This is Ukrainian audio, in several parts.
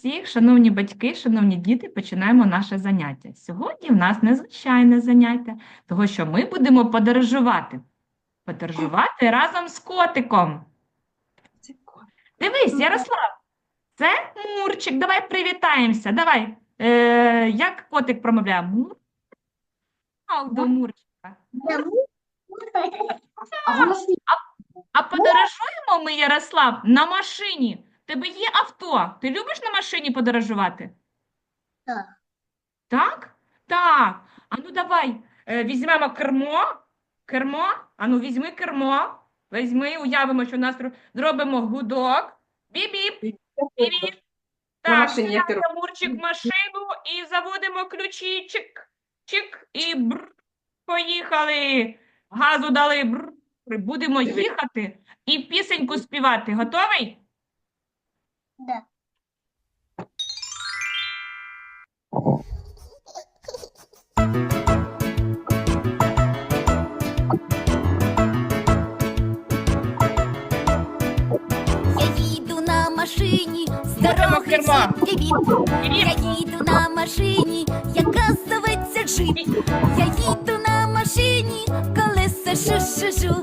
всіх, шановні батьки, шановні діти, починаємо наше заняття. Сьогодні в нас незвичайне заняття, того що ми будемо подорожувати. Подорожувати разом з котиком. Дивись, Ярослав, це Мурчик. Давай привітаємося. Давай. Е, як котик промовляє? Мур. До Мурчика. А А подорожуємо ми, Ярослав, на машині. Тебе є авто. Ти любиш на машині подорожувати? Так. Так? Так. А ну давай е, візьмемо кермо. Кермо. А ну візьми кермо. Візьми, уявимо, що у нас зробимо гудок. Біп-біп, біп-біп. Так, машині в машину і заводимо ключі. Чик, чик і бр. Поїхали. Газу дали. Бр. Будемо їхати і пісеньку співати. Готовий? Да. Я їду на машині, з Будемо дороги кермо. всі віп. Віп. Я їду на машині, яка зоветься джип. Я їду на машині, колеса шу-шу-шу.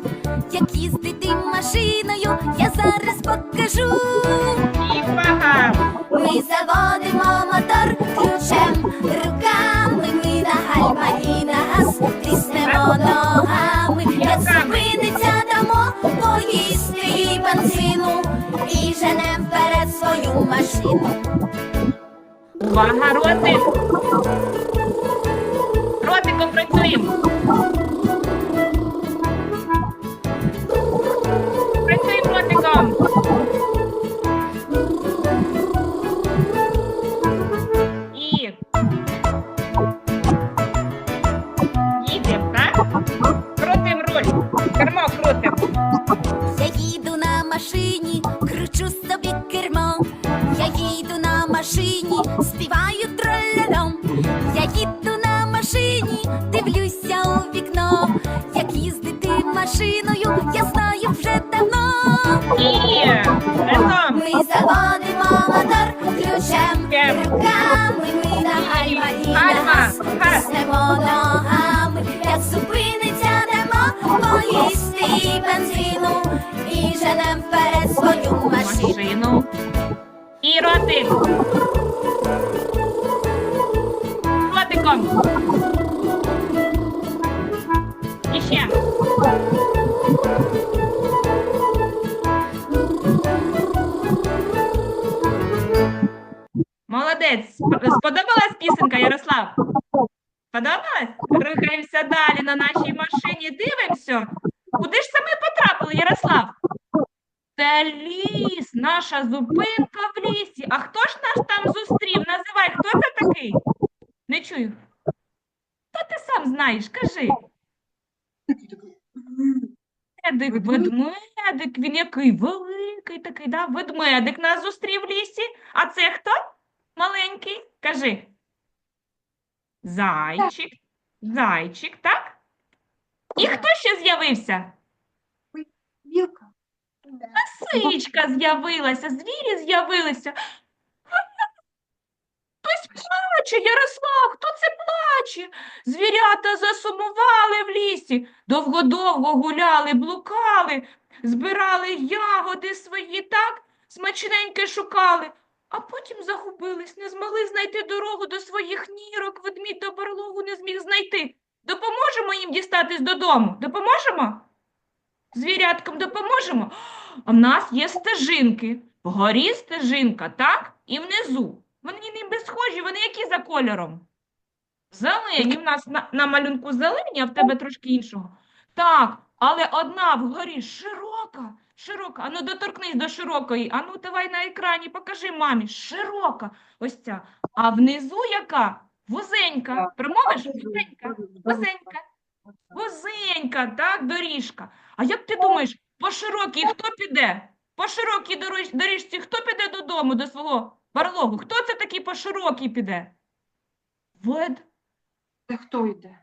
Як їздити машиною, я зараз покажу. Ми заводимо мотор ключем руками. Ми на гальма і на газ тиснемо ногами. Як зупиниться дамо, поїсти бензину. І женем вперед свою машину. Увага, ротик. Ротиком. Працюємо Ми заводимо мотор ключем руками. Ми на гальма і ногами. Як зупиниться немо, поїсти бензину. І женем вперед свою машину. І ротик. Ротиком. А хто ж нас там зустрів? Називай, хто це такий? Не чую. Хто ти сам знаєш? Кажи. Ведмедик, ведмедик, він який великий такий, да? Ведмедик нас зустрів в лісі. А це хто? Маленький. Кажи. Зайчик. Зайчик, так? І хто ще з'явився? Білка. Лисичка з'явилася, звірі з'явилися. Хтось плаче, Ярослав, хто це плаче? Звірята засумували в лісі, довго-довго гуляли, блукали, збирали ягоди свої, так, смачненьке шукали, а потім загубились, не змогли знайти дорогу до своїх нірок, ведмідь до барлогу не зміг знайти. Допоможемо їм дістатись додому? Допоможемо? Звіряткам допоможемо? А в нас є стежинки. Вгорі стежинка, так? І внизу. Вони ніби схожі, вони які за кольором? Зелені. В нас на, на малюнку зелені, а в тебе трошки іншого. Так, але одна вгорі широка, широка. Ану, доторкнись до широкої. Ану, давай на екрані, покажи мамі. Широка. Ось ця. А внизу яка? Вузенька. Промовиш? Вузенька. Вузенька. Вузенька, так, доріжка. А як ти думаєш, по широкій хто піде? По широкій доріж- доріжці хто піде додому, до свого барлогу? Хто це такий по широкій піде? Вед... Це хто йде?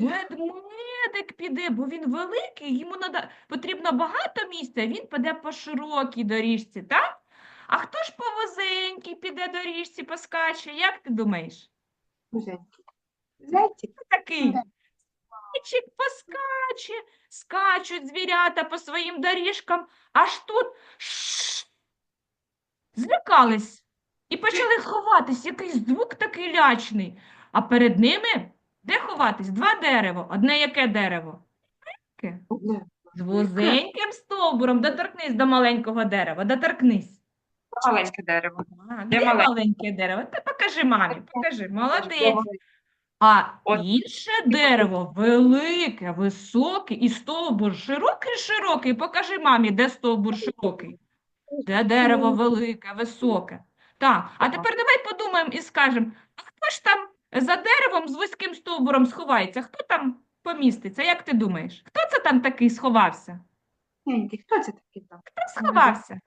Ведмедик піде, бо він великий, йому нада... потрібно багато місця, він піде по широкій доріжці, так? А хто ж по вузенькій піде доріжці поскаче? Як ти думаєш? Вузенький. Зайчик. Такий. Зайчик поскаче, скачуть звірята по своїм доріжкам, аж тут шш, злякались і почали ховатись. Якийсь звук такий лячний. А перед ними де ховатись? Два дерева. Одне яке дерево? З вузеньким стовбуром. Доторкнись до маленького дерева, доторкнись. Маленьке дерево. А, Де де маленьке? маленьке дерево? Та покажи мамі, покажи. Молодець. А От. інше дерево велике, високе і стовбур широкий-широкий. Покажи мамі, де стовбур широкий. Де дерево велике, високе. Так, а тепер давай подумаємо і скажемо, а хто ж там за деревом з вузьким стовбуром сховається? Хто там поміститься? Як ти думаєш? Хто це там такий сховався? Хто це такий там? Хто сховався?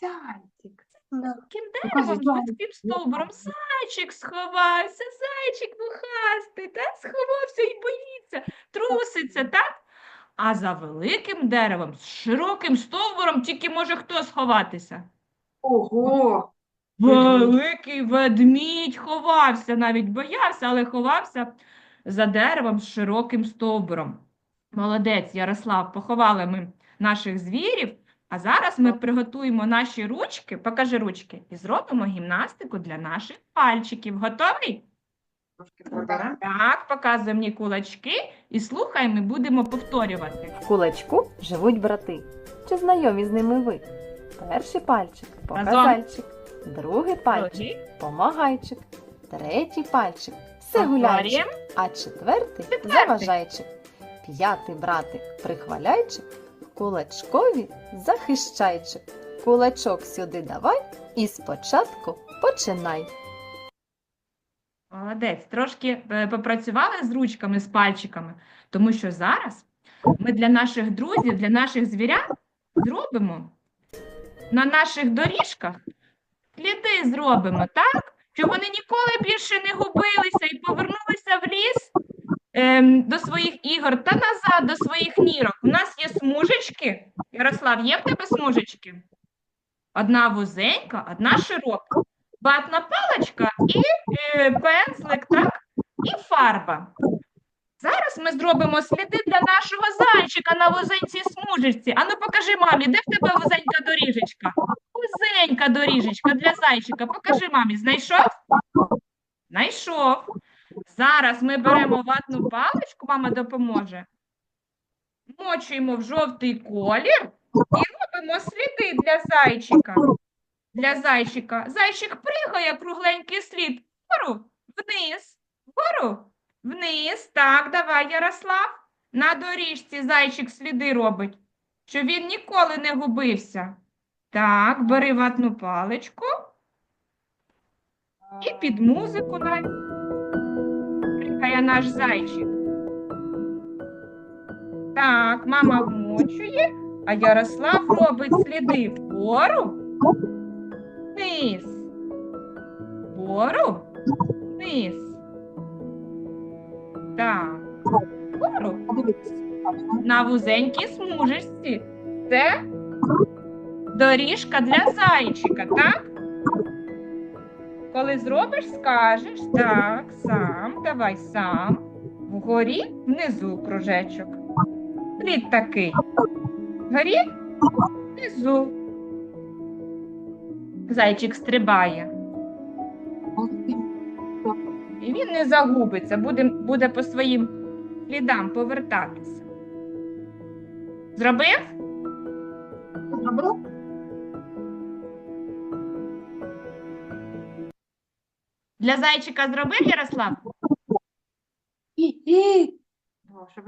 Зайчик. Да. Таким деревом з зайчик. вузьким стовбуром зайчик сховався, зайчик вухастий, та сховався і боїться, труситься, так? А за великим деревом з широким стовбуром тільки може хто сховатися? Ого. Великий ведмідь ховався, навіть боявся, але ховався за деревом з широким стовбуром. Молодець, Ярослав, поховали ми наших звірів, а зараз ми приготуємо наші ручки, покажи ручки, і зробимо гімнастику для наших пальчиків. Готовий? Так, показуй мені кулачки і слухай, ми будемо повторювати. В кулачку живуть брати. Чи знайомі з ними ви? Перший пальчик показальчик, другий пальчик помагайчик, третій пальчик все гуляйчик, Повторюємо. а Четвертий. заважайчик. П'ятий братик прихваляйчик, кулачкові захищайчик. Кулачок сюди давай і спочатку починай. Молодець, трошки е, попрацювали з ручками, з пальчиками, тому що зараз ми для наших друзів, для наших звірят зробимо на наших доріжках сліди зробимо, так? Щоб вони ніколи більше не губилися і повернулися в ліс до своїх ігор та назад до своїх нірок. У нас є смужечки. Ярослав, є в тебе смужечки? Одна вузенька, одна широка. Ватна паличка і е, пензлик, так? І фарба. Зараз ми зробимо сліди для нашого зайчика на вузенькій смужечці. Ану, покажи мамі, де в тебе вузенька доріжечка? Вузенька доріжечка для зайчика. Покажи мамі, знайшов? Знайшов. Зараз ми беремо ватну паличку, мама допоможе. Мочуємо в жовтий колір і робимо сліди для зайчика для зайчика. Зайчик пригає кругленький слід. Вгору, вниз, вгору, вниз. Так, давай, Ярослав. На доріжці зайчик сліди робить, щоб він ніколи не губився. Так, бери ватну паличку і під музику най пригає наш зайчик. Так, мама вмочує, а Ярослав робить сліди вгору вниз. Вгору, вниз. Так. Вгору. На вузенькій смужечці. Це доріжка для зайчика, так? Коли зробиш, скажеш. Так, сам, давай сам. Вгорі, внизу кружечок. Слід такий. Вгорі, внизу. Зайчик стрибає. І він не загубиться, буде, буде по своїм слідам повертатися. Зробив? Для зайчика зробив, Ярослав?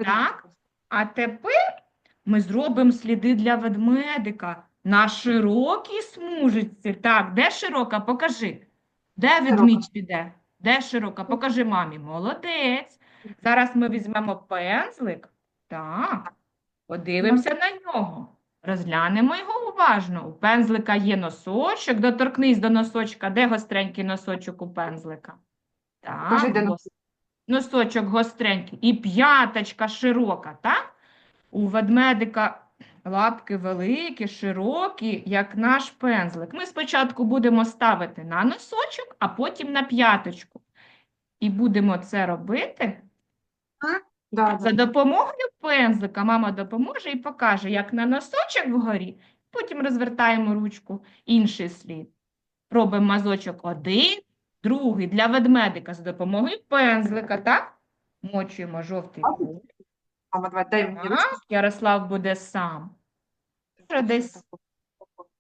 Так. А тепер ми зробимо сліди для ведмедика на широкій смужечці. Так, де широка? Покажи. Де ведмідь піде? Де широка? Покажи мамі. Молодець. Зараз ми візьмемо пензлик. Так. Подивимося на нього. Розглянемо його уважно. У пензлика є носочок. Доторкнись до носочка. Де гостренький носочок у пензлика? Так, де гос- носочок гостренький. І п'яточка широка, так? У ведмедика лапки великі, широкі, як наш пензлик. Ми спочатку будемо ставити на носочок, а потім на п'яточку. І будемо це робити Да, за допомогою пензлика. Мама допоможе і покаже, як на носочок вгорі, потім розвертаємо ручку інший слід. Робимо мазочок один, другий для ведмедика за допомогою пензлика, так? Мочуємо жовтий колір. Ярослав буде сам. Вже десь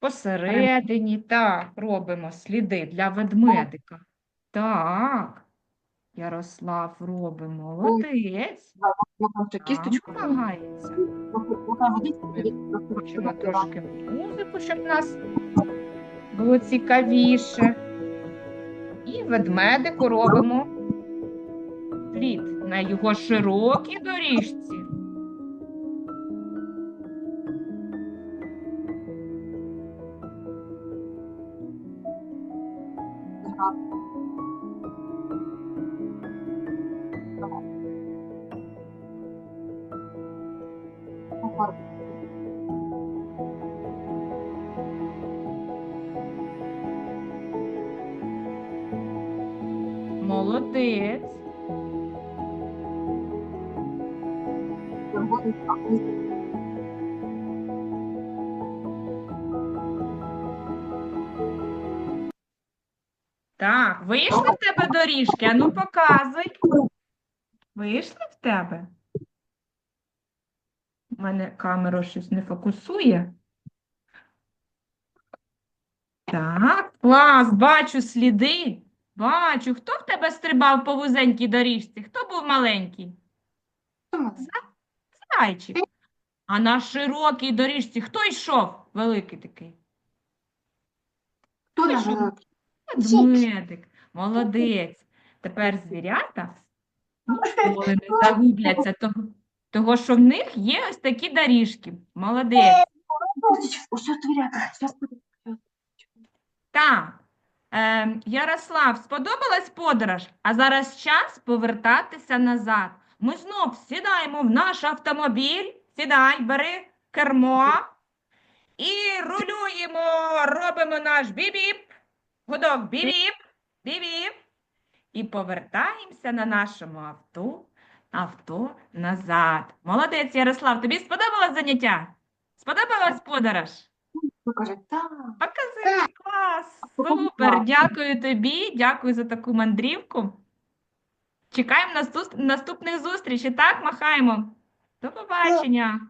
посередині. Так, робимо сліди для ведмедика. Так. Ярослав робить молодець. Просто кісточку. Намагається. Хочемо трошки музику, щоб нас було цікавіше. І ведмедику робимо слід на його широкій доріжці. Молодець. Так, вийшли в тебе доріжки? Ану, показуй. Вийшли в тебе? У мене камера щось не фокусує. Так, клас, бачу сліди. Бачу, хто в тебе стрибав по вузенькій доріжці? Хто був маленький? Зайчик. А на широкій доріжці хто йшов? Великий такий. Хто? Ведмедик. Молодець. Тепер звірята ніколи не загубляться того, того, що в них є ось такі доріжки. Молодець. Так. Е, Ярослав, сподобалась подорож? А зараз час повертатися назад. Ми знов сідаємо в наш автомобіль. Сідай, бери кермо і рулюємо, робимо наш бібіп. Гудок бібіп, бібіп. І повертаємося на нашому авто, авто назад. Молодець, Ярослав, тобі сподобалось заняття? Сподобалась подорож? Покаже, так. Покази, клас, супер, дякую тобі, дякую за таку мандрівку. Чекаємо наступ- наступних зустрічей, так, махаємо. До побачення.